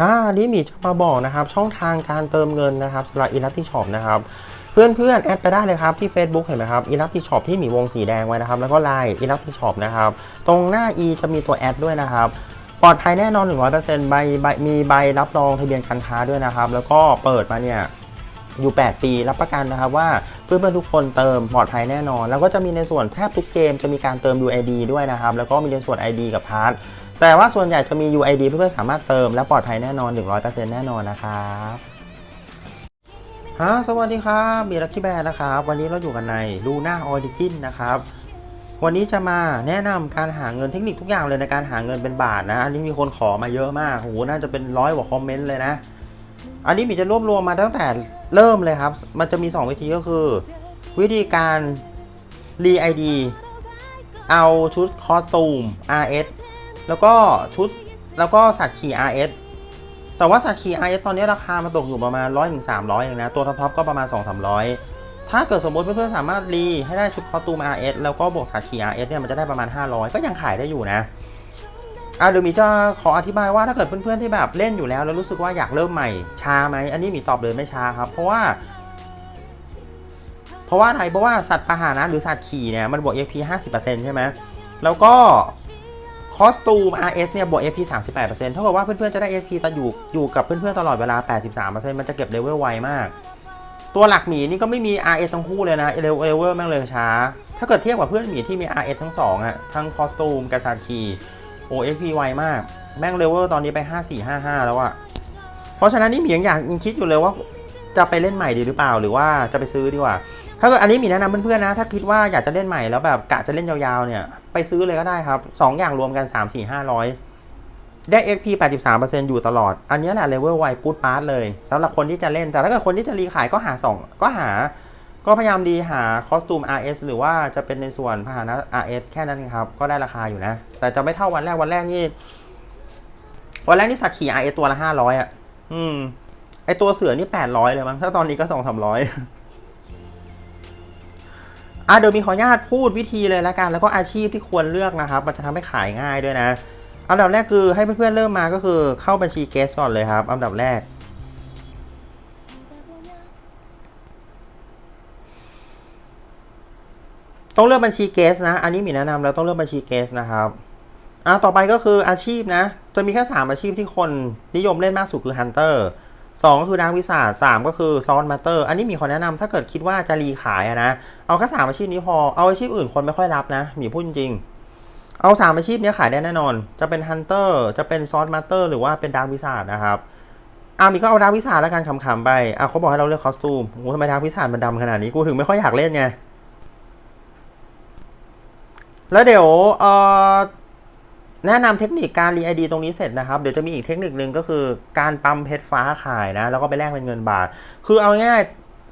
อ่านี่มีจะมาบอกนะครับช่องทางการเติมเงินนะครับสำหรับอิลัติช็อปนะครับเพื่อนเพื่อนๆแอดไปได้เลยครับที่ Facebook เห็นไหมครับอิลัติช็อปที่มีวงสีแดงไว้นะครับแล้วก็ไลน์อิลัติช็อปนะครับตรงหน้า e จะมีตัวแอดด้วยนะครับปลอดภัยแน่นอน 100%ใบใบมีใบรับรองทะเบียนการค้าด้วยนะครับ แล้วก็เปิดมาเนี่ยอยู่ 8 ปีรับประกันนะครับว่าเพื่อนๆทุกคนเติมปลอดภัยแน่นอน แล้วก็จะมีในส่วนแทบทุกเกมจะมีการเติม UID ด้วยนะครับ แล้วก็มีในส่วน ID กับพาร์ท แต่ว่าส่วนใหญ่จะมี UID เพื่อนๆสามารถเติมและปลอดภัยแน่นอน 100%แน่นอนนะครับฮะสวัสดีครับมีลักกี้แบร์นะครับ วันนี้เราอยู่กันในลูน่าออริจินนะครับวันนี้จะมาแนะนำการหาเงินเทคนิคทุกอย่างเลยในการหาเงินเป็นบาทนะอันนี้มีคนขอมาเยอะมากโหน่าจะเป็นร้อยกว่าคอมเมนต์เลยนะ อันนี้มีจะรวบรวมมาตั้งแต่เริ่มเลยครับ มันจะมี 2 วิธีก็คือ วิธีการรี ID เอาชุดคอตูม RS แล้วก็ชุดแล้วก็สัตว์ขี่ RS แต่ว่าสัตว์ขี่ RS ตอนนี้ราคามาตกอยู่ประมาณ 100-300ถึง300เองนะ ตัวท็อปก็ประมาณ 2-300 ถ้าเกิดสมมติเพื่อนๆสามารถรีให้ได้ชุดคอตูม RS แล้วก็บวกสัตว์ขี่ RS เนี่ยมันจะได้ประมาณ 500 ก็ยังขายได้อยู่นะอะเดี๋ยวมีจะขออธิบายว่าถ้าเกิดเพื่อนๆที่แบบเล่นอยู่แล้ว แล้วรู้สึกว่าอยากเริ่มใหม่ช้าไหมอันนี้มีตอบเลยไม่ช้าครับ เพราะว่า เพราะว่าอะไรเพราะว่าสัตว์ปหานะหรือสัตว์ขี่เนี่ยมันบวก EP 50%ใช่ไหมแล้วก็ คอสตูม RS เนี่ยบวก EP 38%เท่ากับว่าเพื่อนๆจะได้ EP ตอยู่อยู่กับเพื่อนๆตลอดเวลา 83%มันจะเก็บเลเวลไวมาก ตัวหลักหมีนี่ก็ไม่มี RS ทั้งคู่เลยนะเลเวลแม่งเลยช้า ถ้าเกิดเทียบกับเพื่อนหมีที่มี RS ทั้งสองอะทั้งคอสตูมกับสัตว์ขี่โอ้ XP ไวมาก แม่งเลเวลตอนนี้ไป 5455 แล้วอะเพราะฉะนั้นนี่หมียังอยากยังคิดอยู่เลยว่าจะไปเล่นใหม่ดีหรือเปล่าหรือว่าจะไปซื้อดีกว่า ถ้าเกิดอันนี้มีแนะนำเพื่อนๆนะ ถ้าคิดว่าอยากจะเล่นใหม่แล้วแบบกะจะเล่นยาวๆเนี่ย ไปซื้อเลยก็ได้ครับ 2 อย่างรวมกัน 3 4 500 ได้ XP 83%อยู่ตลอด อันนี้แหละเลเวลไวปุ๊ดปาร์ตเลยสำหรับคนที่จะเล่น แต่ถ้าเกิดคนที่จะรีขายก็หา 2 ก็หา ก็พยายามดีหาคอสตูม RS หรือว่าจะเป็นในส่วนพาหนะ RS แค่นั้นครับ ก็ได้ราคาอยู่นะ แต่จะไม่เท่าวันแรกวันแรกนี่ วันแรกนี่สักขี่ RS ตัวละ500อะ อืม ไอตัวเสือนี่800เลยมั้ง ถ้าตอนนี้ก็2 300 อะเดี๋ยวมีขออนุญาตพูดวิธีเลยละกัน แล้วก็อาชีพที่ควรเลือกนะครับ มันจะทำให้ขายง่ายด้วยนะอันดับแรกคือให้เพื่อนๆเริ่มมาก็คือเข้าบัญชีเกสก่อนเลยครับ อันดับแรก ต้องเลือกบัญชีเกสนะ อันนี้มีแนะนำแล้วต้องเลือกบัญชีเกสนะครับอ่าต่อไปก็คืออาชีพนะ จะมีแค่ 3 อาชีพที่คนนิยมเล่นมากสุดคือฮันเตอร์ สองก็คือนักวิสาสามก็คือซอนมาเตอร์อันนี้มีคนแนะนำถ้าเกิดคิดว่าจะรีขายนะ เอาแค่สามอาชีพนี้พอ เอาอาชีพอื่นคนไม่ค่อยรับนะ มีพูดจริง เอาสามอาชีพนี้ขายได้แน่นอน จะเป็นฮันเตอร์จะเป็นซอนมาเตอร์หรือว่าเป็นดาร์วิสานะครับอามีก็เอาดาร์วิสาแล้วกันขำๆไปอ่าเขาบอกให้เราเลือกคอสตูมโอ้ทำไมดาร์วิสามันดำขนาดนี้กูถึงไม่ค่อยอยากเล่นไงแล้วเดี๋ยวเอ่อ แนะนำเทคนิคการรีไอดีตรงนี้เสร็จนะครับ เดี๋ยวจะมีอีกเทคนิคนึงก็คือการปั๊มเพชรฟ้าขายนะ แล้วก็ไปแลกเป็นเงินบาท คือเอาง่าย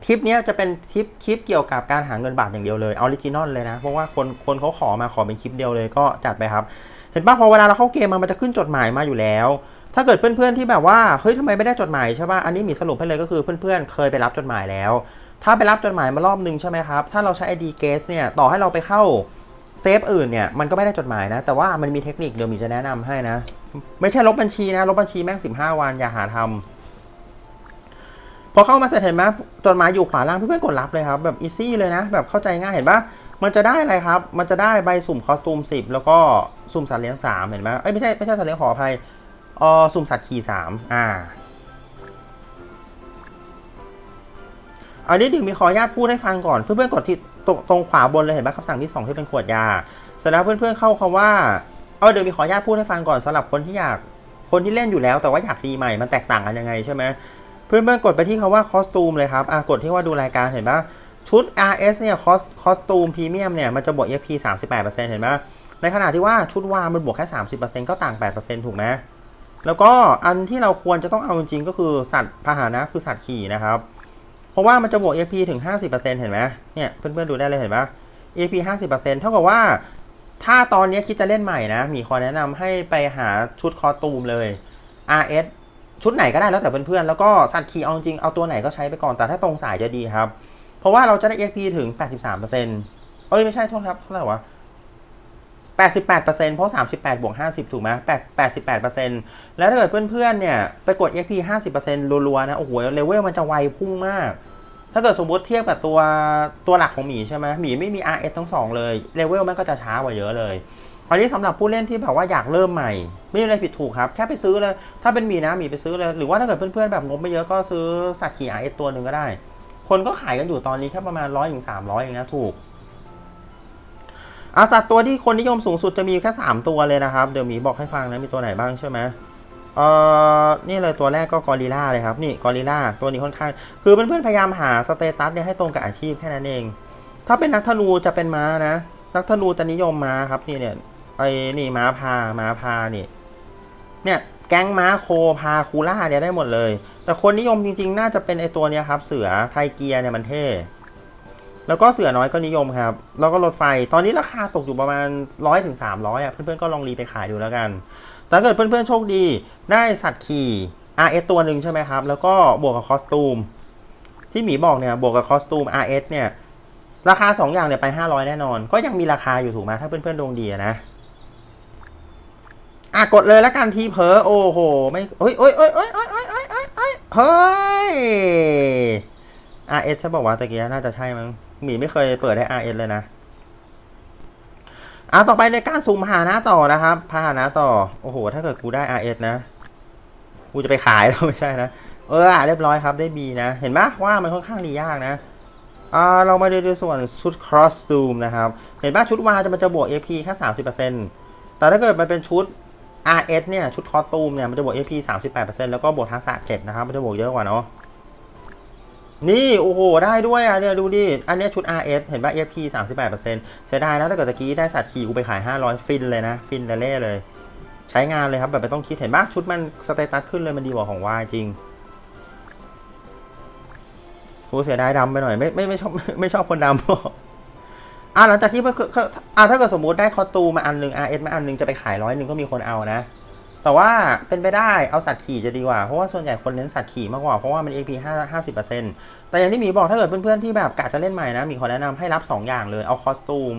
ทริปนี้จะเป็นทริปคลิปเกี่ยวกับการหาเงินบาทอย่างเดียวเลยออริจินอลเลยนะ เพราะว่าคนคนเขาขอมาขอเป็นคลิปเดียวเลยก็จัดไปครับ เห็นป่ะพอเวลาเราเข้าเกมมันจะขึ้นจดหมายมาอยู่แล้ว ถ้าเกิดเพื่อนๆที่แบบว่าเฮ้ยทำไมไม่ได้จดหมายใช่ป่ะอันนี้มีสรุปให้เลยก็คือเพื่อนๆเคยไปรับจดหมายแล้ว ถ้าไปรับจดหมายมารอบนึงใช่ไหมครับถ้าเราใช้ ID guest เนี่ยต่อให้เราไปเข้า เซฟอื่นเนี่ยมันก็ไม่ได้จดหมายนะ แต่ว่ามันมีเทคนิคเดี๋ยวมีจะแนะนำให้นะ ไม่ใช่ลบบัญชีนะ ลบบัญชีแม่ง 15 วันอย่าหาทำพอเข้ามาเสร็จเห็นไหมจดหมายอยู่ขวาล่างเพื่อนๆกดรับเลยครับ แบบอีซี่เลยนะ แบบเข้าใจง่ายเห็นปะมันจะได้อะไรครับ มันจะได้ใบสุ่มคอสตูม 10 แล้วก็สุ่มสัตว์เลี้ยง 3 เห็นไหมเอ้ยไม่ใช่ไม่ใช่สัตว์เลี้ยงขออภัยเออสุ่มสัตว์ขี่ 3 อ่าอันนี้เดี๋ยวมีขออนุญาตพูดให้ฟังก่อนเพื่อนๆกดที่ ตรงตรงขวาบนเลยเห็นไหมคำสั่งที่ 2 ที่เป็นขวดยาเสร็จแล้วเพื่อนๆเข้าคำว่าเออเดี๋ยวมีขออนุญาตพูดให้ฟังก่อนสำหรับคนที่อยากคนที่เล่นอยู่แล้ว แต่ว่าอยากตีใหม่มันแตกต่างกันยังไงใช่ไหมเพื่อนๆกดไปที่คำว่าคอสตูมเลยครับอะกดที่ว่าดูรายการเห็นปะชุด RS เนี่ยคอสคอสตูมพรีเมียมเนี่ยมันจะบวก FP 38%เห็นไหมในขณะที่ว่าชุดวามันบวกแค่ 30%ก็ต่าง 8%ถูกไหมแล้วก็อันที่เราควรจะต้องเอาจริงๆก็คือสัตว์พาหนะคือสัตว์ขี่นะครับ เพราะว่ามันจะบวก AP ถึง 50%เห็นไหมเนี่ยเพื่อนๆดูได้เลยเห็นปะ AP 50%เท่ากับว่า ถ้าตอนนี้คิดจะเล่นใหม่นะ มีขอแนะนำให้ไปหาชุดคอตูมเลย RS ชุดไหนก็ได้แล้วแต่เพื่อนๆ แล้วก็สัตว์ขี่เอาจริงเอาตัวไหนก็ใช้ไปก่อน แต่ถ้าตรงสายจะดีครับ เพราะว่าเราจะได้ AP ถึง 83%เอ้ยไม่ใช่โทษครับเท่าไหร่วะ 88%เพราะ 38 บวก 50 ถูกไหม8 88%แล้วถ้าเกิดเพื่อนๆ เนี่ย ไปกด XP 50%รัวๆ นะ โอ้โห เลเวลมันจะไวพุ่งมาก ถ้าเกิดสมมติเทียบกับตัวตัวหลักของหมีใช่ไหมหมีไม่มี RS ทั้งสองเลย เลเวลมันก็จะช้ากว่าเยอะเลยคราวนี้สำหรับผู้เล่นที่แบบว่าอยากเริ่มใหม่ ไม่มีอะไรผิดถูกครับ แค่ไปซื้อเลย ถ้าเป็นหมีนะหมีไปซื้อเลย หรือว่าถ้าเกิดเพื่อนๆ แบบงบไม่เยอะก็ซื้อสักขี่ RS ตัวหนึ่งก็ได้ คนก็ขายกันอยู่ตอนนี้แค่ประมาณ100-300ถึง300เองนะถูก อาสัตว์ตัวที่คนนิยมสูงสุดจะมีแค่ 3 ตัวเลยนะครับ เดี๋ยวมีบอกให้ฟังนะมีตัวไหนบ้างใช่ไหมเอ่อนี่เลยตัวแรกก็กอริลลาเลยครับ นี่กอริลลาตัวนี้ค่อนข้าง คือเพื่อนๆพยายามหาสเตตัสเนี่ยให้ตรงกับอาชีพแค่นั้นเอง ถ้าเป็นนักธนูจะเป็นม้านะ นักธนูจะนิยมม้าครับนี่เนี่ยไอ้นี่ม้าพาม้าพานี่ เนี่ยแก๊งม้าโคพาคูล่าเนี่ยได้หมดเลย แต่คนนิยมจริงๆ น่าจะเป็นไอตัวเนี้ยครับ เสือไทเกียเนี่ยมันเท่ แล้วก็เสือน้อยก็นิยมครับ แล้วก็รถไฟ ตอนนี้ราคาตกอยู่ประมาณร้อยถึงสามร้อะ เพื่อนๆก็ลองรีไปขายดูแล้วกัน แต่เกิดเพื่อนๆโชคดี ได้สัตว์ขี่ RS ตัวหนึ่งใช่ไหมครับ แล้วก็บวกกับคอสตูม ที่หมีบอกเนี่ย บวกกับคอสตูม RS เนี่ย ราคา 2 อย่างเนี่ยไป 500 แน่นอน ก็ยังมีราคาอยู่ถูกไหมถ้าเพื่อนๆดวงดีนะอะกดเลยแล้วกันทีเพอโอ้โห ไม่เอ้ยเอ้ยเอ้ยเอ้ยเอ้ยเอ้ยเอ้ยเฮ้ย RS ใช่บอกว่าตะกี้น่าจะใช่มั้ง หมีไม่เคยเปิดให้ RS เลยนะอะต่อไปในการสุ่มพาหนะต่อนะครับพาหนะต่อ โอ้โห ถ้าเกิดกูได้ RS นะ กูจะไปขายแล้วไม่ใช่นะ เอออะเรียบร้อยครับได้ B นะ เห็นไหมว่ามันค่อนข้างดียากนะอ่าเรามาดูในส่วนชุด costume นะครับ เห็นป่ะชุดวาจะมันจะบวก AP แค่30%แต่ถ้าเกิดมันเป็นชุด RS เนี่ย ชุดคอสตูมเนี่ย มันจะบวก AP 38%แล้วก็บวกทักษะ7นะครับ มันจะบวกเยอะกว่าเนาะ นี่ โอ้โห ได้ด้วยอะเนี่ยดูดิ อันนี้ชุด RS เห็นป่ะ AP 38%เสียดายนะถ้าเกิดตะกี้ได้สัตว์ขี่กูไปขาย 500 ฟินเลยนะ ฟินเล่เลย ใช้งานเลยครับ แบบไม่ต้องคิดเห็นป่ะชุดมันสเตตัสขึ้นเลยมันดีกว่าของวายจริงกูเสียดายดำไปหน่อยไม่ไม่ไม่ชอบไม่ชอบคนดำอะหลังจากที่เพื่อนคืออะถ้าเกิดสมมติได้คอตูมมาอันหนึ่ง RS มาอันหนึ่งจะไปขายร้อยหนึ่งก็มีคนเอานะ แต่ว่าเป็นไปได้เอาสัตว์ขี่จะดีกว่า เพราะว่าส่วนใหญ่คนเน้นสัตว์ขี่มากกว่า เพราะว่ามัน AP 5 50%แต่อย่างที่มีบอกถ้าเกิดเพื่อนๆที่แบบกะจะเล่นใหม่นะ มีขอแนะนำให้รับ 2 อย่างเลย เอาคอสตูม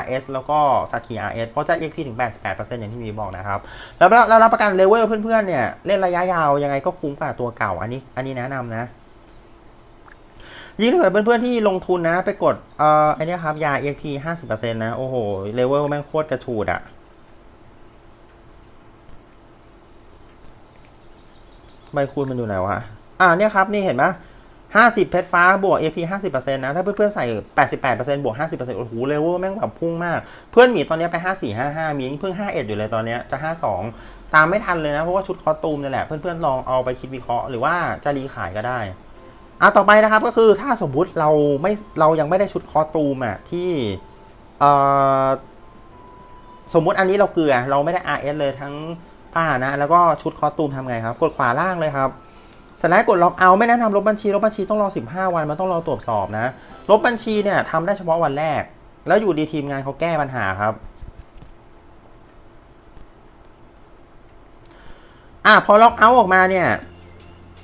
RS แล้วก็สัตว์ขี่ RS เพราะจะ AP ถึง 88%อย่างที่มีบอกนะครับ แล้วแล้วรับประกันเลเวลเพื่อนๆเนี่ยเล่นระยะยาวยังไงก็คุ้มกว่าตัวเก่าอันนี้อันนี้แนะนำนะยิ่งถ้าเกิดเพื่อนๆที่ลงทุนนะ ไปกดเอ่ออเนี้ครับยา EXP 50%นะโอ้โหเลเวลแม่งโคตรกระชูดอะ ใบคูณมันอยู่ไหนวะ อ่าเนี่ยครับ นี่เห็นไหม50เพชรฟ้าบวก AP 50%นะ ถ้าเพื่อนๆใส่88%บแปดเปอร์เซ็นต์บวก50%โอ้โหเลเวลแม่งแบบพุ่งมาก เพื่อนหมีตอนนี้ไป54 55มีเพิ่ง51อยู่เลยตอนนี้จะ52ตามไม่ทันเลยนะ เพราะว่าชุดคอตูมนี่แหละ เพื่อนๆลองเอาไปคิดวิเคราะห์หรือว่าจะรีขายก็ได้อะต่อไปนะครับก็คือถ้าสมมุติเราไม่เรายังไม่ได้ชุดคอตูมอะที่เอ่อสมมุติอันนี้เราเกลือเราไม่ได้ RS เลยทั้ง พานะ แล้วก็ชุดคอสตูมทำไงครับ กดขวาล่างเลยครับสร็จแล้วกดล็อกเอาไม่แนะนำลบบัญชีลบบัญชีต้องรอ 15 วันมันต้องรอตรวจสอบนะลบบัญชีเนี่ยทำได้เฉพาะวันแรก แล้วอยู่ดีทีมงานเขาแก้ปัญหาครับอะพอล็อกเอาออกมาเนี่ย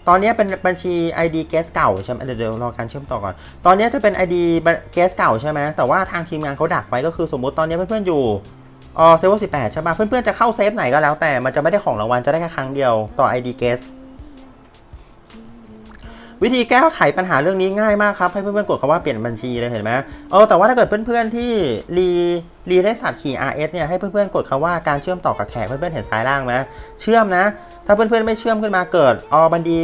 ตอนนี้เป็นบัญชี ID g u e s เก่าใช่ไหมเดี๋ยวเดี๋ยวรอการเชื่อมต่อก่อน ตอนนี้จะเป็น ID g u e s เก่าใช่ไหมแต่ว่าทางทีมงานเขาดักไว้ก็คือสมมติตอนนี้เพื่อนๆอยู่ อ๋อเซเวอร์สิบแปดใช่ไหมเพื่อนๆจะเข้าเซฟไหนก็แล้วแต่มันจะไม่ได้ของรางวัลจะได้แค่ครั้งเดียวต่อ ID guest วิธีแก้ไขปัญหาเรื่องนี้ง่ายมากครับ ให้เพื่อนๆกดคำว่าเปลี่ยนบัญชีเลยเห็นไหมเออแต่ว่าถ้าเกิดเพื่อนๆที่รีรีได้สัตว์ขี่ RS เนี่ยให้เพื่อนๆกดคำว่าการเชื่อมต่อกับแขกเพื่อนๆเห็นซ้ายล่างไหมเชื่อมนะ ถ้าเพื่อนๆไม่เชื่อมขึ้นมาเกิดออบันดี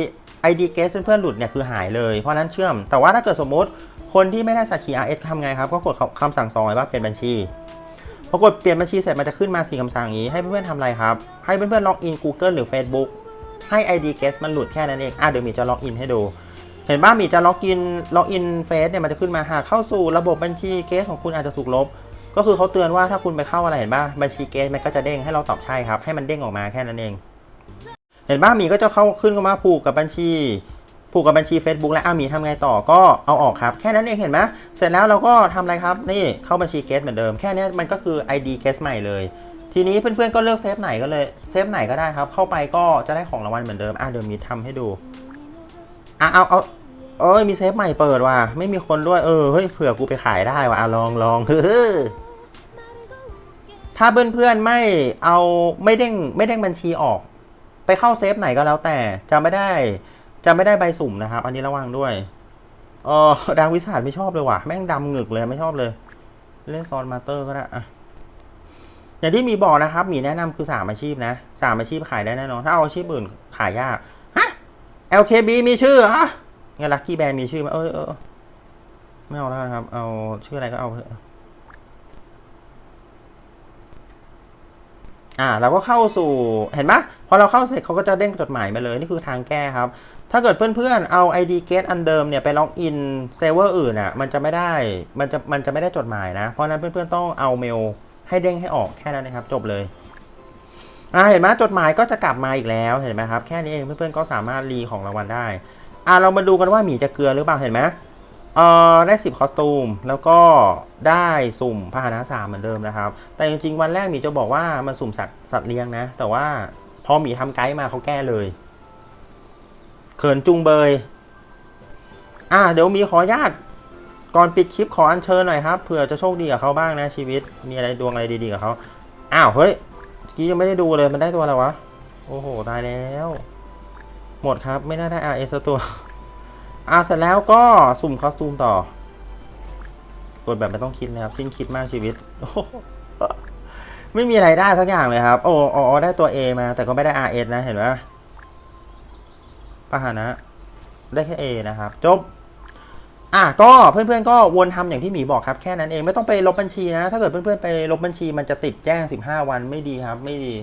ID guest เพื่อนๆหลุดเนี่ยคือหายเลยเพราะนั้นเชื่อม แต่ว่าถ้าเกิดสมมติคนที่ไม่ได้สักขี RS ทำไงครับก็กดคำสั่งซอยว่าเปลี่ยนบัญชี พอกดเปลี่ยนบัญชีเสร็จมันจะขึ้นมาสี่คำสั่งนี้ ให้เพื่อนๆทำอะไรครับ ให้เพื่อนๆล็อกอิน Google หรือ Facebook ให้ ID guest มันหลุดแค่นั้นเอง อะเดี๋ยวมีจะล็อกอินให้ดู เห็นบ้ามีจะล็อกอิน ล็อกอินเฟซเนี่ยมันจะขึ้นมาหากเข้าสู่ระบบบัญชีเกสของคุณอาจจะถูกลบ ก็คือเขาเตือนว่าถ้าคุณไปเข้าอะไรเห็นบ้าบัญชีเกสมันก็จะเด้งให้เราตอบใช่ครับ ให้มันเด้งออกมาแค่นั้นเอง เห็นบ้ามีก็จะเข้าขึ้นมาผูกกับบัญชี ผูกกับบัญชี Facebook และอามีทำไงต่อก็เอาออกครับ แค่นั้นเองเห็นไหมเสร็จแล้วเราก็ทำอะไรครับ นี่เข้าบัญชีเกสเหมือนเดิม แค่นี้มันก็คือ ID เกสใหม่เลย ทีนี้เพื่อนๆก็เลือกเซฟไหนก็เลยเซฟไหนก็ได้ครับ เข้าไปก็จะได้ของรางวัลเหมือนเดิมอะเดี๋ยวมีทำให้ดูอะเอาเอาเอ้ยมีเซฟใหม่เปิดว่ะไม่มีคนด้วยเออเฮ้ยเผื่อกูไปขายได้ว่ะลองลองเฮ้อถ้าเพื่อนๆไม่เอาไม่เด้งไม่เด้งบัญชีออก ไปเข้าเซฟไหนก็แล้วแต่จะไม่ได้ จะไม่ได้ใบสุ่มนะครับ อันนี้ระวังด้วยเออดาวิสาดไม่ชอบเลยว่ะ แม่งดำหงึกเลยไม่ชอบเลย เล่นซอนมาเตอร์ก็ได้อะอย่างที่มีบอกนะครับ มีแนะนำคือสามอาชีพนะสามอาชีพขายได้แน่นอน ถ้าเอาอาชีพอื่นขายยาก ฮะ LKB มีชื่อเหรอะงั้นลักกี้แบร์มีชื่อไหมเออเออไม่เอาแล้วครับ เอาชื่ออะไรก็เอาเถอะ อ่าเราก็เข้าสู่เห็นไหมพอเราเข้าเสร็จเขาก็จะเด้งจดหมายมาเลย นี่คือทางแก้ครับ ถ้าเกิดเพื่อนๆเอา ID Gate อันเดิมเนี่ยไปล็อกอินเซิร์ฟเวอร์อื่นอะมันจะไม่ได้มันจะมันจะไม่ได้จดหมายนะ เพราะฉะนั้นเพื่อนๆต้องเอาเมลให้เด้งให้ออกแค่นั้นนะครับ จบเลยอ่าเห็นไหมจดหมายก็จะกลับมาอีกแล้วเห็นไหมครับแค่นี้เองเพื่อนๆก็สามารถรีของรางวัลได้อ่าเรามาดูกันว่าหมีจะเกลือหรือเปล่าเห็นไหม เอ่อได้ 10 คอสตูม แล้วก็ได้สุ่มพาหนะสามเหมือนเดิมนะครับ แต่จริงๆ วันแรกหมีจะบอกว่ามันสุ่มสัตว์สัตว์เลี้ยงนะ แต่ว่าพอหมีทำไกด์มาเขาแก้เลย เขินจุงเบย อ่าเดี๋ยวมีขออนุญาตก่อนปิดคลิปขออัญเชิญหน่อยครับเผื่อจะโชคดีกับเขาบ้างนะชีวิต มีอะไรดวงอะไรดีๆกับเขาอ้าวเฮ้ยกี้ยังไม่ได้ดูเลยมันได้ตัวอะไรวะ โอ้โหตายแล้ว หมดครับไม่น่าได้ RS สักตัว อ่าเสร็จแล้วก็สุ่มคอสตูมต่อกดแบบไม่ต้องคิดนะครับ สิ้นคิดมากชีวิต ไม่มีอะไรได้สักอย่างเลยครับ โอ้โออได้ตัว A มา แต่ก็ไม่ได้ RS นะ เห็นไหมปะหานะ ได้แค่ A นะครับ จบ อะก็เพื่อนๆก็วนทำอย่างที่หมีบอกครับ แค่นั้นเองไม่ต้องไปลบบัญชีนะ ถ้าเกิดเพื่อนๆไปลบบัญชีมันจะติดแจ้ง 15 วันไม่ดีครับ ไม่ดี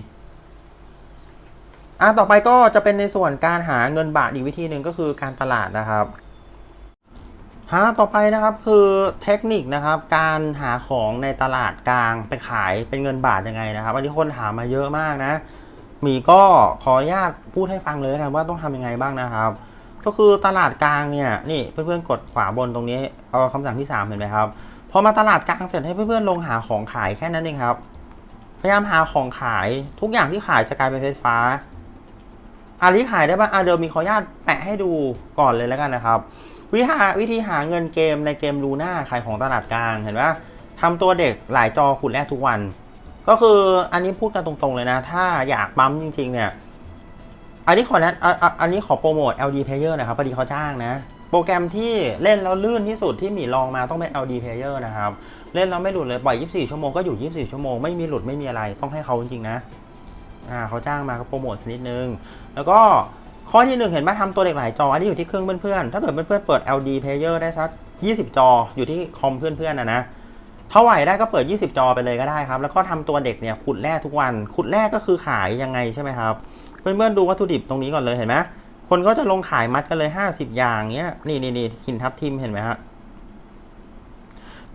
อะต่อไปก็จะเป็นในส่วนการหาเงินบาทอีกวิธีหนึ่งก็คือการตลาดนะครับหาต่อไปนะครับคือเทคนิคนะครับการหาของในตลาดกลางไปขายเป็นเงินบาทยังไงนะครับอันนี้คนถามมาเยอะมากนะหมีก็ขออนุญาตพูดให้ฟังเลยนะว่าต้องทำยังไงบ้างนะครับ ก็คือตลาดกลางเนี่ยนี่เพื่อนๆกดขวาบนตรงนี้เอาคำสั่งที่ 3 เห็นไหมครับพอมาตลาดกลางเสร็จให้เพื่อนๆลงหาของขายแค่นั้นเองครับ พยายามหาของขายทุกอย่างที่ขายจะกลายเป็นเพชรฟ้า อาลีขายได้ป่ะอะเดี๋ยวมีขออนุญาตแปะให้ดูก่อนเลยแล้วกันนะครับ วิหาวิธีหาเงินเกมในเกมลูน่าขายของตลาดกลางเห็นปะทำตัวเด็กหลายจอขุดแรกทุกวัน ก็คืออันนี้พูดกันตรงๆเลยนะ ถ้าอยากปั๊มจริง ๆ เนี่ย อันนี้ขอนะอะอะอันนี้ขอโปรโมท LD Player นะครับพอดีเขาจ้างนะ โปรแกรมที่เล่นแล้วลื่นที่สุดที่หมีลองมาต้องเป็น LD Player นะครับ เล่นแล้วไม่หลุดเลยปล่อย 24 ชั่วโมงก็อยู่ 24 ชั่วโมงไม่มีหลุดไม่มีอะไรต้องให้เขาจริงๆนะ อ่าเขาจ้างมาก็โปรโมทสักนิดนึง แล้วก็ข้อที่หนึ่งเห็นไหมทำตัวเด็กหลายจอ อันนี้อยู่ที่เครื่องเพื่อนๆ ถ้าเกิดเพื่อนๆเปิด LD Player ได้สัก 20 จออยู่ที่คอมเพื่อนๆนะนะเท่าไหร่ได้ก็เปิด 20 จอไปเลยก็ได้ครับ แล้วก็ทำตัวเด็กเนี่ยขุดแร่ทุกวัน ขุดแร่ก็คือขายยังไงใช่ไหมครับ เพื่อนๆดูวัตถุดิบตรงนี้ก่อนเลยเห็นไหมคนก็จะลงขายมัดกันเลย 50 อย่างเงี้ย นี่นี่นี่หินทับทิมเห็นไหมฮะ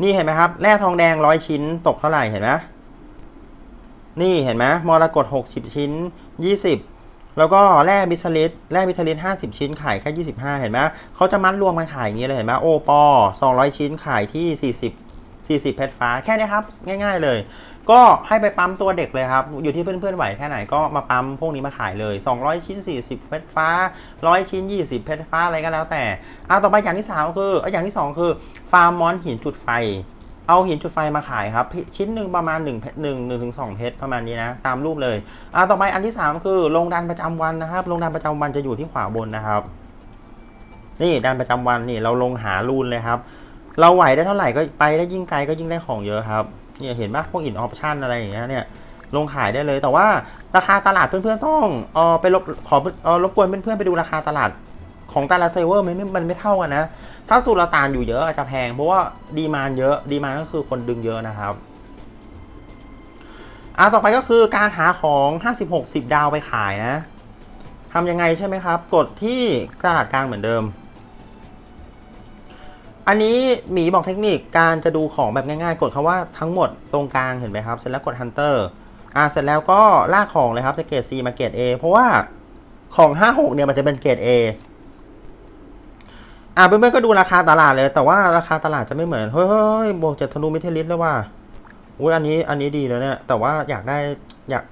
นี่เห็นไหมครับ แร่ทองแดงร้อยชิ้นตกเท่าไหร่เห็นไหม นี่เห็นไหมมรกต60 ชิ้น 20 แล้วก็แร่บิสลิตแร่บิสลิต50 ชิ้นขายแค่ 25 เห็นไหมเขาจะมัดรวมกันขายอย่างนี้เลยเห็นไหมโอปอ200 ชิ้นขายที่ 40 40 เพชรฟ้าแค่นี้ครับ ง่าย ๆ เลย ก็ให้ไปปั๊มตัวเด็กเลยครับ อยู่ที่เพื่อนๆไหวแค่ไหนก็มาปั๊มพวกนี้มาขายเลย 200 ชิ้น 40 เพชรฟ้า 100 ชิ้น 20 เพชรฟ้าอะไรก็แล้วแต่อะต่อไปอย่างที่ 3 คืออะอย่างที่ 2 คือฟาร์มมอนหินจุดไฟ เอาหินจุดไฟมาขายครับ ชิ้นหนึ่งประมาณ1เพชรหนึ่งหนึ่งถึงสองเพชรประมาณนี้นะ ตามรูปเลยอะต่อไปอันที่ 3 คือลงดันประจำวันนะครับ ลงดันประจำวันจะอยู่ที่ขวาบนนะครับ นี่ดันประจำวันนี่เราลงหารูนเลยครับ เราไหวได้เท่าไหร่ก็ไปได้ยิ่งไกลก็ยิ่งได้ของเยอะครับเนี่ยเห็นปะพวกอินออปชั่นอะไรอย่างเงี้ยเนี่ยลงขายได้เลย แต่ว่าราคาตลาดเพื่อนๆต้องเออไปรบขอเออรบกวนเพื่อนๆไปดูราคาตลาดของแต่ละเซเวอร์มันไม่มันไม่เท่ากันนะ ถ้าสุลต่านอยู่เยอะอาจจะแพง เพราะว่าดีมานเยอะดีมานก็คือคนดึงเยอะนะครับอ่าต่อไปก็คือการหาของ 56 10 ดาวไปขายนะทำยังไงใช่ไหมครับ กดที่ตลาดกลางเหมือนเดิม อันนี้หมีบอกเทคนิคการจะดูของแบบง่ายๆ กดคาว่าทั้งหมดตรงกลางเห็นไหมครับ เสร็จแล้วกด Hunter อ่าเสร็จแล้วก็ลากของเลยครับจะเกรด C มาเกรด A เพราะว่าของ 56 เนี่ยมันจะเป็นเกรด A อ่าเพื่อนๆก็ดูราคาตลาดเลย แต่ว่าราคาตลาดจะไม่เหมือนเฮ้ยเฮ้ยบวกเจ็ดธนูมิเทลิสเลยว่าอุ้ยอันนี้อันนี้ดีแล้วเนี่ย แต่ว่าอยากได้อยาก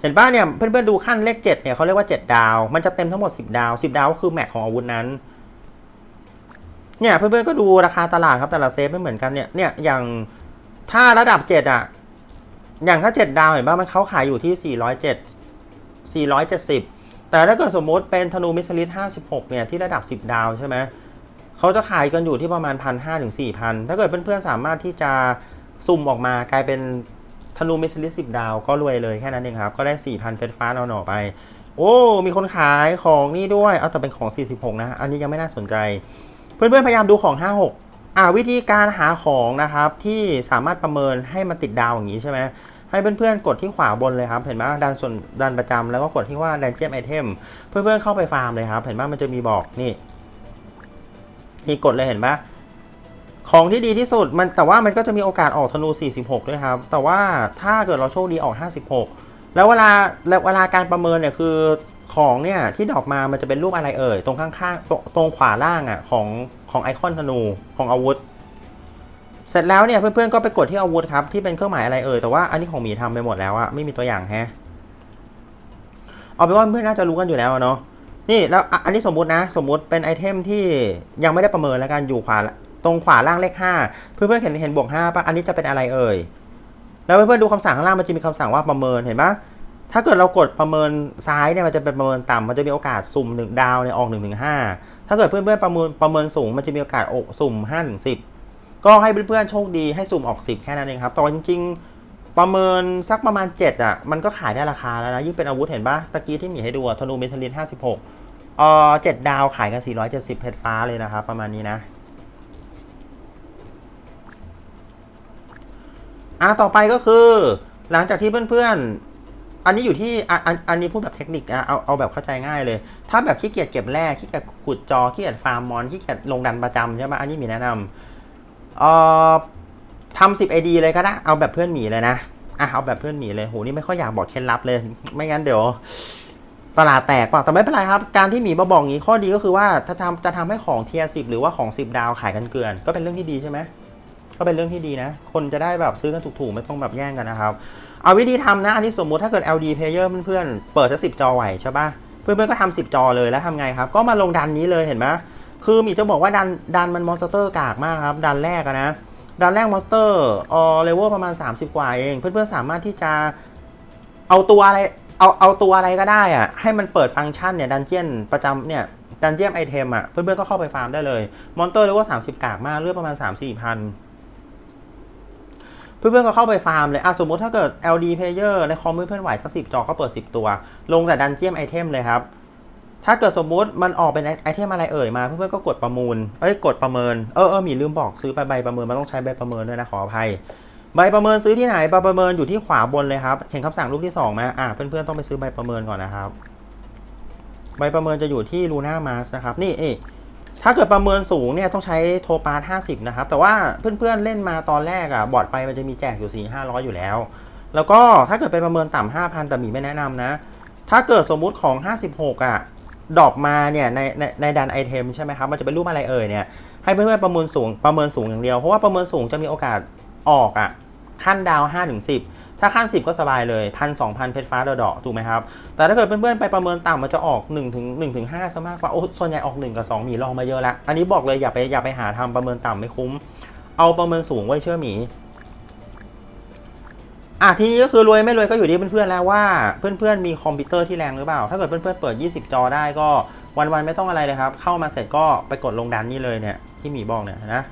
เห็นป่ะเนี่ยเพื่อนๆดูขั้นเลขเจ็ดเนี่ยเขาเรียกว่าเจ็ดดาว มันจะเต็มทั้งหมดสิบดาวสิบดาวก็คือแม็กของอาวุธนั้นเนี่ยเพื่อนๆก็ดูราคาตลาดครับแต่ละเซฟไม่เหมือนกันเนี่ยเนี่ยอย่างถ้าระดับเจ็ดอะอย่างถ้า7ดดาวเห็นป่ะมันเขาขายอยู่ที่407 470 แต่ถ้าเกิดสมมติเป็นธนูมิสลิส56 เนี่ย ที่ระดับ 10 ดาวใช่ไหมเขาจะขายกันอยู่ที่ประมาณ1,500ถึง4,000ถ้าเกิดเพื่อนๆสามารถที่จะสุ่มออกมากลายเป็นธนูมิสลิส10ดาวก็รวยเลยแค่นั้นเองครับ ก็ได้4,000เพชรฟ้าเอาหน่อไป โอ้ มีคนขายของนี่ด้วย เอาแต่เป็นของ 46 นะ อันนี้ยังไม่น่าสนใจ เพื่อนๆพยายามดูของ 56อ่าวิธีการหาของนะครับที่สามารถประเมินให้มันติดดาวอย่างนี้ใช่ไหม ให้เพื่อนๆกดที่ขวาบนเลยครับ เห็นไหมดันส่วนดันประจำแล้วก็กดที่ว่าดันเจียมไอเทมเพื่อนๆเข้าไปฟาร์มเลยครับ เห็นไหมมันจะมีบอกนี่นี่กดเลยเห็นไหมของที่ดีที่สุดมันแต่ว่ามันก็จะมีโอกาสออกธนู 46 ด้วยครับ แต่ว่าถ้าเกิดเราโชคดีออก 56 แล้วเวลาแล้วเวลาการประเมินเนี่ยคือของเนี่ยที่ดอกมามันจะเป็นรูปอะไรเอ่ยตรงข้างๆตรงตรงขวาล่างอะของของไอคอนธนูของอาวุธ สร็จแล้วเนี่ยเพื่อนๆก็ไปกดที่อาวุธครับที่เป็นเครื่องหมายอะไรเอ่ยแต่ว่าอันนี้ของหมีทำไปหมดแล้วอะไม่มีตัวอย่างแฮะเอาเป็นว่าเพื่อนๆน่าจะรู้กันอยู่แล้วเนาะนี่แล้วอันนี้สมมตินะ สมมติเป็นไอเทมที่ยังไม่ได้ประเมินแล้วกันอยู่ขวาตรงขวาล่างเลข 5 เพื่อนๆเห็นเห็นบวก5ป่ะอันนี้จะเป็นอะไรเอ่ยแล้วเพื่อนๆดูคำสั่งข้างล่างมันจะมีคำสั่งว่าประเมินเห็นปะถ้าเกิดเรากดประเมินซ้ายเนี่ยมันจะเป็นประเมินต่ำมันจะมีโอกาสสุ่มหนึ่งดาวเนี่ยออกหนึ่งถึงห้าถ้าเกิดเพื่อนๆประเมินประเมินสูงมันจะมีโอกาสอกสุ่มห้าถึงสิบ ก็ให้เพื่อนๆโชคดีให้สุ่มออกสิบแค่นั้นเองครับแต่ว่าจริง ๆ ประเมินสักประมาณ 7 อะ มันก็ขายได้ราคาแล้วนะ ยิ่งเป็นอาวุธเห็นปะตะกี้ที่มีให้ดูอะธนูเมทัลลิน 56เอ่อเจ็ดดาวขายกัน 470 เพชรฟ้าเลยนะครับ ประมาณนี้นะอะต่อไปก็คือ หลังจากที่เพื่อนๆ อันนี้อยู่ที่อันอันนี้พูดแบบเทคนิคนะเอาเอาแบบเข้าใจง่ายเลย ถ้าแบบขี้เกียจเก็บแร่ขี้เกียจขุดจอขี้เกียจฟาร์มมอนขี้เกียจลงดันประจำใช่ไหมอันนี้มีแนะนำ เอ่อทำ10 ID เลยก็ได้ เอาแบบเพื่อนหมีเลยนะ อะ เอาแบบเพื่อนหมีเลย โห นี่ไม่ค่อยอยากบอกเคล็ดลับเลย ไม่งั้นเดี๋ยวตลาดแตกเปล่าแต่ไม่เป็นไรครับ การที่หมีมาบอกงี้ข้อดีก็คือว่าถ้าทำจะทำให้ของเทียสิบหรือว่าของ10ดาวขายกันเกลื่อน ก็เป็นเรื่องที่ดีใช่ไหมก็เป็นเรื่องที่ดีนะ คนจะได้แบบซื้อกันถูกๆ ไม่ต้องแบบแย่งกันนะครับ เอาวิธีทำนะ อันนี้สมมุติถ้าเกิด LD player เพื่อนๆ เปิดสักสิบจอไหวใช่ปะเพื่อนๆ ก็ทำสิบจอเลยแล้วทำไงครับ ก็มาลงดันนี้เลยเห็นไหม คือมีจะบอกว่าดันดันมันมอนสเตอร์กากมากครับ ดันแรกนะดันแรกมอนสเตอร์ออเลเวลประมาณ 30 กว่าเอง เพื่อนๆสามารถที่จะเอาตัวอะไรเอาเอาตัวอะไรก็ได้อะให้มันเปิดฟังก์ชันเนี่ยดันเจียนประจำเนี่ยดันเจียนไอเทมอะ เพื่อนๆก็เข้าไปฟาร์มได้เลยมอนสเตอร์เลเวล30กากมากเลือดประมาณ3-4พันเพื่อนๆก็เข้าไปฟาร์มเลยอะสมมติถ้าเกิด LD player ในคอมเพื่อนๆไหวสักสิบจอก็เปิด10ตัว ลงแต่ดันเจียมไอเทมเลยครับ ถ้าเกิดสมมุติมันออกเป็นไอเทมอะไรเอ่ยมาเพื่อนๆก็กดประมูล เอ้ยกดประเมิน เออเออมีลืมบอกซื้อไปใบประเมินมันต้องใช้ใบประเมินด้วยนะขออภัย ใบประเมินซื้อที่ไหนใบประเมินอยู่ที่ขวาบนเลยครับ เห็นคำสั่งรูปที่สองไหมอะเพื่อนๆต้องไปซื้อใบประเมินก่อนนะครับ ใบประเมินจะอยู่ที่ลูน่ามาสนะครับ นี่เอ๊ถ้าเกิดประเมินสูงเนี่ยต้องใช้โทปาร์50นะครับ แต่ว่าเพื่อนๆเล่นมาตอนแรกอะ่ะบอร์ดไปมันจะมีแจกอยู่4 500อยอยู่แล้ว แล้วก็ถ้าเกิดเป็นประเมินต่ำ5,000แต่มีไม่แนะนำนะ ถ้าเกิดสมมุติของ 56อะ ดอกมาเนี่ยในในในดันไอเทมใช่ไหมครับ มันจะเป็นรูปอะไรเอ่ยเนี่ย ให้เพื่อนๆประเมินสูงประเมินสูงอย่างเดียว เพราะว่าประเมินสูงจะมีโอกาสออกอะขั้นดาว5ถึง10 ถ้าขั้น 10 ก็สบายเลยพันสองพันเพชรฟ้าดอกถูกไหมครับ แต่ถ้าเกิดเพื่อนๆไปประเมินต่ำมันจะออก1ถึง1ถึง5ซะมากกว่าโอ้ส่วนใหญ่ออก1กับ2หมีลองมาเยอะละอันนี้บอกเลยอย่าไปอย่าไปหาทำประเมินต่ำไม่คุ้ม เอาประเมินสูงไว้เชื่อหมี อะทีนี้ก็คือรวยไม่รวยก็อยู่ที่เพื่อนๆแล้วว่า เพื่อนๆมีคอมพิวเตอร์ที่แรงหรือเปล่า ถ้าเกิดเพื่อนๆเปิด 20 จอได้ก็วันๆไม่ต้องอะไรเลยครับ เข้ามาเสร็จก็ไปกดลงดันนี่เลยเนี่ยที่หมีบอกเนี่ยนะ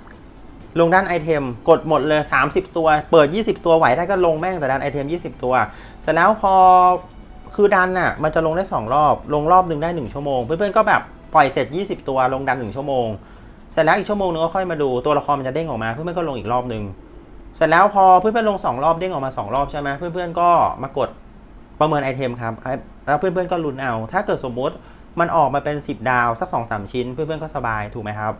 ลงด้านไอเทมกดหมดเลย 30 ตัว เปิด 20 ตัวไหวได้ก็ลงแม่งแต่ดันไอเทม 20 ตัวเสร็จแล้วพอคือดันน่ะมันจะลงได้ 2 รอบ ลงรอบหนึ่งได้ 1 ชั่วโมง เพื่อนๆก็แบบปล่อยเสร็จ 20 ตัวลงดัน 1 ชั่วโมงเสร็จแล้วอีกชั่วโมงนึงก็ค่อยมาดูตัวละครมันจะเด้งออกมา เพื่อนๆก็ลงอีกรอบหนึ่ง เสร็จแล้วพอเพื่อนๆลง 2 รอบเด้งออกมา 2 รอบใช่ไหมเพื่อนๆก็มากดประเมินไอเทมครับแล้วเพื่อนๆก็ลุ้นเอา ถ้าเกิดสมมติมันออกมาเป็น 10 ดาวสัก2-3ชิ้น เพื่อนๆก็สบายถูกไหมครับ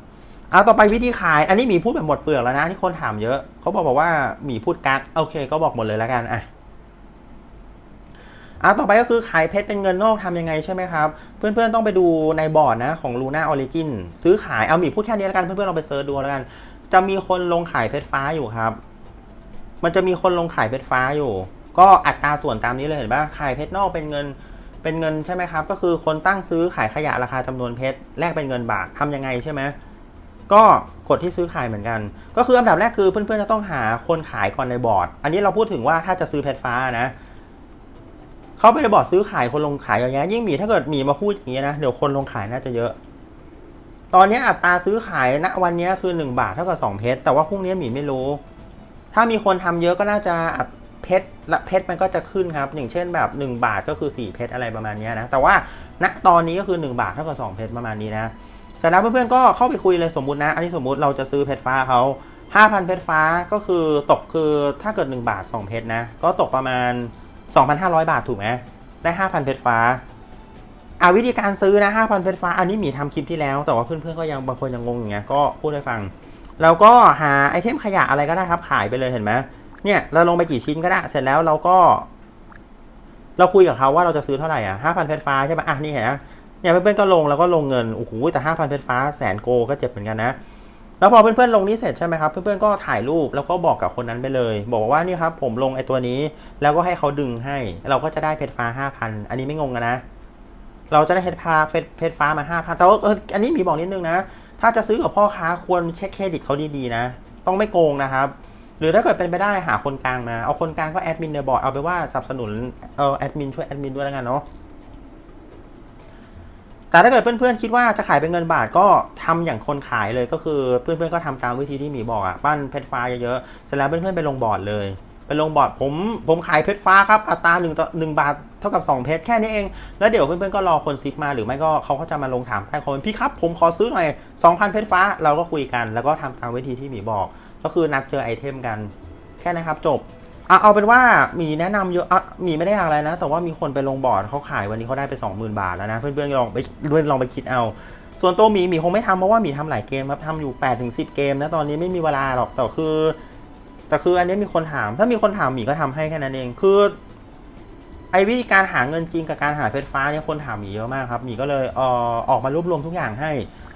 เอาต่อไปวิธีขายอันนี้หมีพูดแบบหมดเปลือกแล้วนะที่คนถามเยอะเขาบอกบอกว่าหมีพูดกักโอเค ก็บอกหมดเลยแล้วกันอะอะต่อไปก็คือขายเพชรเป็นเงินนอกทำยังไงใช่ไหมครับ เพื่อนๆต้องไปดูในบอร์ดนะของ Luna Origin ซื้อขายเอาหมีพูดแค่นี้แล้วกันเพื่อนๆลองไปเซิร์ชดูแล้วกัน จะมีคนลงขายเพชรฟ้าอยู่ครับ มันจะมีคนลงขายเพชรฟ้าอยู่ ก็อัตราส่วนตามนี้เลยเห็นปะขายเพชรนอกเป็นเงินเป็นเงินใช่ไหมครับ ก็คือคนตั้งซื้อขายขยะราคาจำนวนเพชรแลกเป็นเงินบาททำยังไงใช่ไหมก็กดที่ซื้อขายเหมือนกัน ก็คืออันดับแรกคือเพื่อนๆจะต้องหาคนขายก่อนในบอร์ด อันนี้เราพูดถึงว่าถ้าจะซื้อเพชรฟ้านะเขาไปในบอร์ดซื้อขายคนลงขายอย่างเงี้ยยิ่งหมีถ้าเกิดหมีมาพูดอย่างเงี้ยนะเดี๋ยวคนลงขายน่าจะเยอะ ตอนนี้อัตราซื้อขายณวันนี้คือ 1 บาทเท่ากับ2เพชรแต่ว่าพรุ่งนี้หมีไม่รู้ ถ้ามีคนทำเยอะก็น่าจะเพชรละเพชรมันก็จะขึ้นครับ อย่างเช่นแบบ 1 บาทก็คือ 4 เพชรอะไรประมาณนี้นะ แต่ว่าณตอนนี้ก็คือ 1 บาทเท่ากับ 2 เพชรประมาณนี้นะเสร็จแล้วเพื่อนๆก็เข้าไปคุยเลยสมมุตินะ อันนี้สมมุติเราจะซื้อเพชรฟ้าเขา5,000 เพชรฟ้าก็คือตกคือถ้าเกิด 1 บาท 2 เพชรนะ ก็ตกประมาณ 2,500 บาทถูกไหมได้ 5,000 เพชรฟ้าอ่าวิธีการซื้อนะ5,000 เพชรฟ้า อันนี้หมีทำคลิปที่แล้ว แต่ว่าเพื่อนๆก็ยังบางคนยังงงอย่างเงี้ยก็พูดให้ฟัง แล้วก็หาไอเทมขยะอะไรก็ได้ครับ ขายไปเลยเห็นไหมเนี่ยเราลงไปกี่ชิ้นก็ได้ เสร็จแล้วเราก็ เราคุยกับเขาว่าเราจะซื้อเท่าไหร่อะ5,000เพชรฟ้าใช่ปะอะนี่เห็นนะเนี่ยเพื่อนๆก็ลงแล้วก็ลงเงินโอ้โหแต่5,000เพชรฟ้าแสนโกก็เจ็บเหมือนกันนะแล้วพอเพื่อนๆลงนี้เสร็จใช่ไหมครับเพื่อนๆก็ถ่ายรูปแล้วก็บอกกับคนนั้นไปเลย บอกว่านี่ครับผมลงไอตัวนี้ แล้วก็ให้เขาดึงให้ เราก็จะได้เพชรฟ้า5,000อันนี้ไม่งงกันนะเราจะได้เพชรฟ้าเพชรฟ้ามาห้าพันแต่ว่าอันนี้มีบอกนิดนึงนะ ถ้าจะซื้อกับพ่อค้าควรเช็คเครดิตเขาดีๆนะ ต้องไม่โกงนะครับ หรือถ้าเกิดเป็นไปได้หาคนกลางมา เอาคนกลางก็แอดมินในบอร์ดเอาไปว่าสนับสนุนเออแอดมินช่วยแอดมินด้วยแล้วกันเนาะแต่ถ้าเกิดเพื่อนๆคิดว่าจะขายเป็นเงินบาทก็ทำอย่างคนขายเลยก็คือเพื่อนๆก็ทำตามวิธีที่หมีบอกอะปั้นเพชรฟ้าเยอะๆเสร็จแล้วเพื่อนๆไปลงบอร์ดเลย ลงบอร์ดผมผมขายเพชรฟ้าครับอัตราหนึ่งต่อหนึ่งบาทเท่ากับ 2 เพชรแค่นี้เอง แล้วเดี๋ยวเพื่อนๆก็รอคนซิปมาหรือไม่ก็เขาก็จะมาลงถามใต้คอมเมนต์พี่ครับผมขอซื้อหน่อย 2,000 เพชรฟ้าเราก็คุยกัน แล้วก็ทำตามวิธีที่หมีบอก ก็คือนัดเจอไอเทมกันแค่นะครับจบอะเอาเป็นว่าหมีแนะนำเยอะอะหมีไม่ได้อะไรนะ แต่ว่ามีคนไปลงบอร์ดเขาขายวันนี้เขาได้ไป 20,000 บาทแล้วนะ เพื่อนๆลองไปลองไปคิดเอา ส่วนตัวหมีหมีคงไม่ทำเพราะว่าหมีทำหลายเกมครับทำอยู่8ถึง10 เกมนะตอนนี้ไม่มีเวลาหรอกแต่คือ แต่คืออันนี้มีคนถาม ถ้ามีคนถามหมีก็ทำให้แค่นั้นเอง คือ ไอวิธีการหาเงินจริงกับการหาเพชรฟ้าเนี่ยคนถามหมีเยอะมากครับหมีก็เลยเอ่อออกมารวบรวมทุกอย่างให้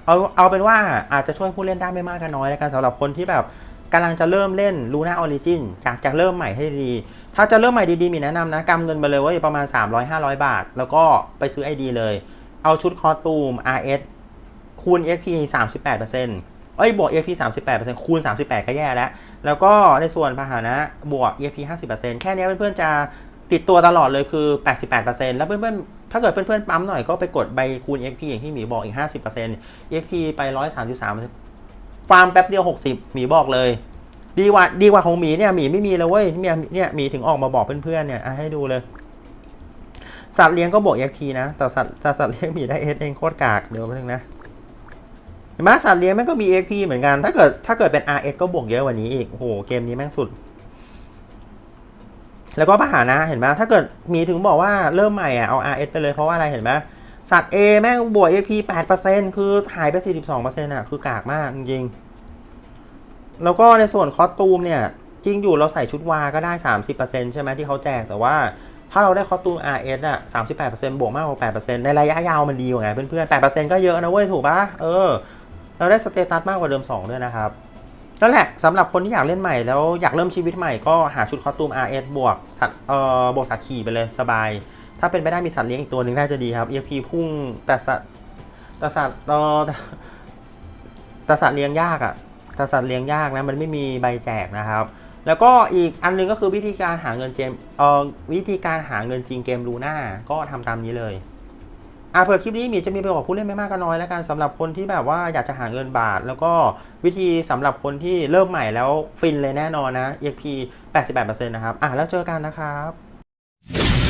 เอาเอาเป็นว่าอาจจะช่วยผู้เล่นได้ไม่มากก็น้อยแล้วกันสำหรับคนที่แบบกำลังจะเริ่มเล่นลูน่าออริจินอยากจะเริ่มใหม่ให้ดี ถ้าจะเริ่มใหม่ดีๆ มีแนะนำนะกำเงินไปเลยว่าประมาณ 300-500 บาท แล้วก็ไปซื้อ ID เลย เอาชุดคอสตูม RS คูณ XP 38% เอ้ยบวก EXP 38%คูณ 38 ก็แย่แล้ว แล้วก็ในส่วนพาหนะบวก EXP 50%แค่นี้เพื่อนๆจะติดตัวตลอดเลยคือ 88%แล้วเพื่อนๆ ถ้าเกิดเพื่อนๆ ปั๊มหน่อยก็ไปกดใบคูณ EXP อย่างที่หมีบอกอีก 50% EXP ไป 133ฟาร์มแป๊บเดียว 60 หมีบอกเลย ดีกว่าดีกว่าของหมีเนี่ยหมีไม่มีเลยเว้ยเนี่ยเนี่ยหมีถึงออกมาบอกเพื่อนๆเนี่ยให้ดูเลยสัตว์เลี้ยงก็บวก EXP นะแต่สัตว์แต่สัตว์เลี้ยงหมีได้ S เองโคตรกากเดี๋ยวนึงนะ เห็นไหมสัตว์เลี้ยงแม่งก็มี XP เหมือนกัน ถ้าเกิดถ้าเกิดเป็น RS ก็บวกเยอะกว่านี้อีก โอ้โห เกมนี้แม่งสุด แล้วก็ปหานะเห็นไหมถ้าเกิดมีถึงบอกว่าเริ่มใหม่อะเอา RS ไปเลยเพราะว่าอะไรเห็นไหมสัตว์ A แม่งบวก XP 8%คือหายไป 42%อะ คือกากมากจริง แล้วก็ในส่วนคอสตูมเนี่ย จริงอยู่เราใส่ชุดวาก็ได้ 30%ใช่ไหมที่เขาแจก แต่ว่าถ้าเราได้คอสตูม RS อะ 38%บวกมากกว่า 8%ในระยะยาวมันดีกว่าไงเพื่อนๆ 8%ก็เยอะนะเว้ย ถูกปะเออ เราได้สเตตัสมากกว่าเดิม 2 ด้วยนะครับนั่นแหละสำหรับคนที่อยากเล่นใหม่แล้วอยากเริ่มชีวิตใหม่ก็หาชุดคอสตูม RS บวกสัตว์เอ่อบวกสัตว์ขี่ไปเลยสบาย ถ้าเป็นไปได้มีสัตว์เลี้ยงอีกตัวหนึ่งน่าจะดีครับ EXP พุ่งแต่สัตว์แต่สัตว์เอ่อแต่สัตว์เลี้ยงยากอะ่ะแต่สัตว์เลี้ยงยากนะมันไม่มีใบแจกนะครับ แล้วก็อีกอันหนึงก็คือวิธีการหาเงินเกมเอ่อวิธีการหาเงินจริงเกมลูน่าก็ทำตามนี้เลย อะเผื่อคลิปนี้มีจะมีประโยชน์กับผู้เล่นไม่มากก็น้อยแล้วกันสำหรับคนที่แบบว่าอยากจะหาเงินบาท แล้วก็วิธีสำหรับคนที่เริ่มใหม่แล้วฟินเลยแน่นอนนะ EXP 88%นะครับอะแล้วเจอกันนะครับ